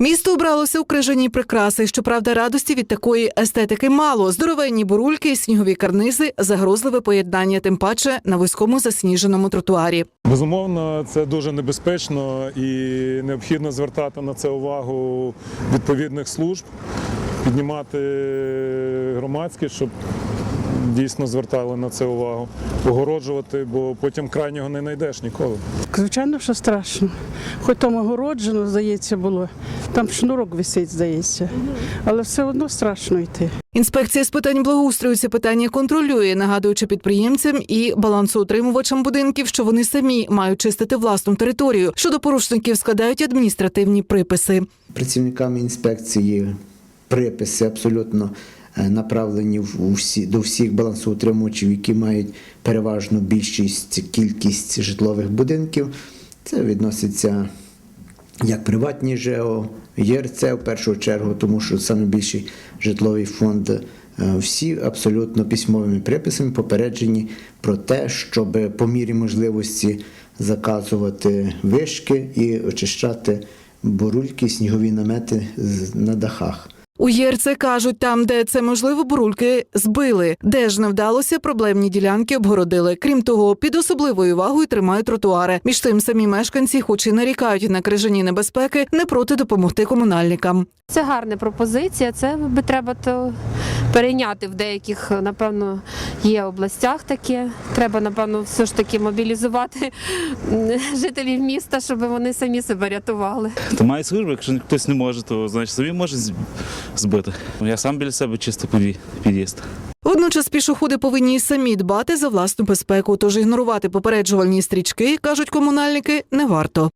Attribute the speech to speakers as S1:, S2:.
S1: Місто обралося у крижаній прикраси. Щоправда, радості від такої естетики мало. Здоровенні бурульки, снігові карнизи, загрозливе поєднання, тим паче на вузькому засніженому тротуарі.
S2: Безумовно, це дуже небезпечно і необхідно звертати на це увагу відповідних служб, піднімати громадськість, щоб дійсно звертали на це увагу, огороджувати, бо потім крайнього не знайдеш ніколи.
S3: Звичайно, що страшно. Хоч там огороджено, здається, було, там шнурок висить, здається. Але все одно страшно йти.
S1: Інспекція з питань благоустрою ці питання контролює, нагадуючи підприємцям і балансоутримувачам будинків, що вони самі мають чистити власну територію. Щодо порушників складають адміністративні приписи.
S4: працівниками інспекції приписи абсолютно направлені в до всіх балансоутримувачів, які мають переважну більшість кількість житлових будинків. Це відноситься як приватні ЖЕО, ЄРЦ в першу чергу, тому що саме більший житловий фонд. е, Всі абсолютно письмовими приписами попереджені про те, щоб по мірі можливості заказувати вишки і очищати бурульки, снігові намети на дахах.
S1: У ЄРЦ кажуть, там, де це можливо, бурульки збили. Де ж не вдалося, проблемні ділянки обгородили. Крім того, під особливою увагою тримають тротуари. Між тим, самі мешканці, хоч і нарікають на крижані небезпеки, не проти допомогти комунальникам.
S5: Це гарна пропозиція. Це би треба то перейняти в деяких, напевно, є областях таке. Треба, напевно, все ж таки мобілізувати жителів міста, щоб вони самі себе рятували.
S6: То має службу, якщо хтось не може, то значить собі може з- збити. Я сам біля себе чисто під'ї- під'їзд.
S1: Водночас пішоходи повинні й самі дбати за власну безпеку, тож ігнорувати попереджувальні стрічки, кажуть комунальники, не варто.